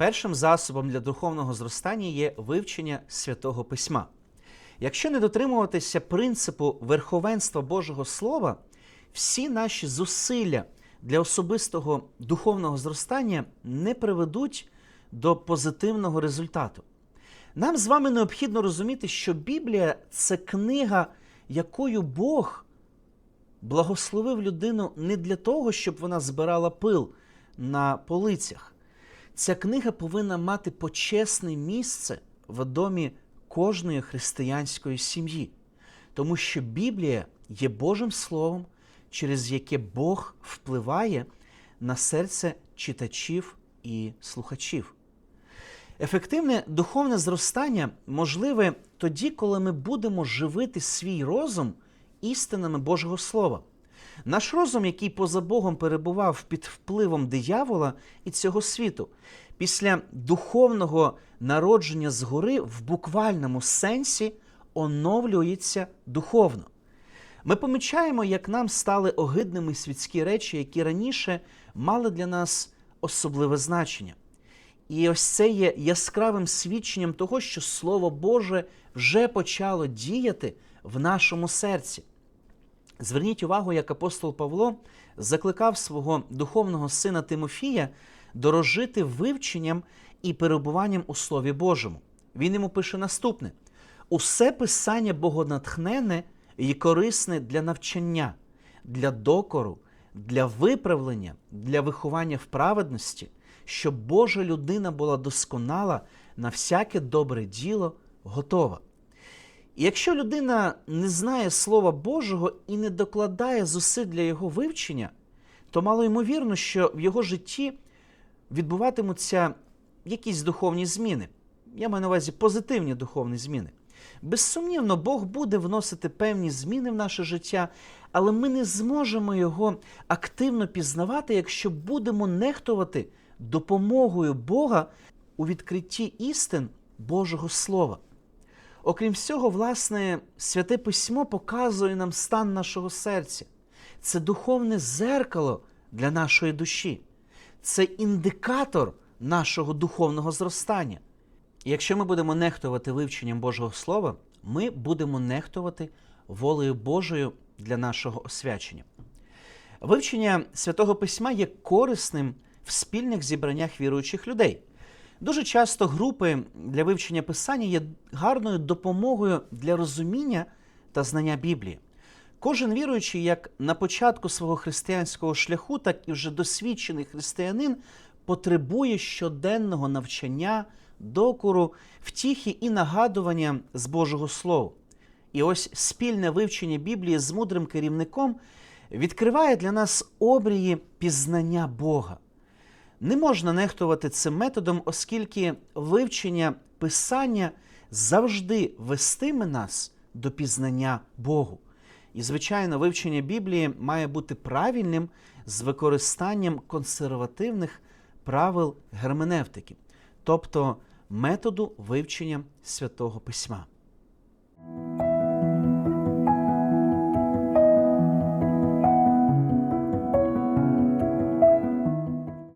Першим засобом для духовного зростання є вивчення святого письма. Якщо не дотримуватися принципу верховенства Божого Слова, всі наші зусилля для особистого духовного зростання не приведуть до позитивного результату. Нам з вами необхідно розуміти, що Біблія це книга, якою Бог благословив людину не для того, щоб вона збирала пил на полицях. Ця книга повинна мати почесне місце в домі кожної християнської сім'ї, тому що Біблія є Божим Словом, через яке Бог впливає на серце читачів і слухачів. Ефективне духовне зростання можливе тоді, коли ми будемо живити свій розум істинами Божого Слова. Наш розум, який поза Богом перебував під впливом диявола і цього світу, після духовного народження згори в буквальному сенсі оновлюється духовно. Ми помічаємо, як нам стали огидними світські речі, які раніше мали для нас особливе значення. І ось це є яскравим свідченням того, що Слово Боже вже почало діяти в нашому серці. Зверніть увагу, як апостол Павло закликав свого духовного сина Тимофія дорожити вивченням і перебуванням у Слові Божому. Він йому пише наступне: усе писання богонатхнене і корисне для навчання, для докору, для виправлення, для виховання в праведності, щоб Божа людина була досконала на всяке добре діло готова. Якщо людина не знає Слова Божого і не докладає зусиль для його вивчення, то мало ймовірно, що в його житті відбуватимуться якісь духовні зміни. Я маю на увазі позитивні духовні зміни. Безсумнівно, Бог буде вносити певні зміни в наше життя, але ми не зможемо його активно пізнавати, якщо будемо нехтувати допомогою Бога у відкритті істин Божого Слова. Окрім всього, власне, святе письмо показує нам стан нашого серця. Це духовне зеркало для нашої душі, це індикатор нашого духовного зростання. Якщо ми будемо нехтувати вивченням Божого Слова, ми будемо нехтувати волею Божою для нашого освячення. Вивчення святого письма є корисним в спільних зібраннях віруючих людей. Дуже часто групи для вивчення писання є гарною допомогою для розуміння та знання Біблії. Кожен віруючий, як на початку свого християнського шляху, так і вже досвідчений християнин, потребує щоденного навчання, докору, втіхи і нагадування з Божого Слова. І ось спільне вивчення Біблії з мудрим керівником відкриває для нас обрії пізнання Бога. Не можна нехтувати цим методом, оскільки вивчення Писання завжди вестиме нас до пізнання Богу. І, звичайно, вивчення Біблії має бути правильним з використанням консервативних правил герменевтики, тобто методу вивчення святого письма.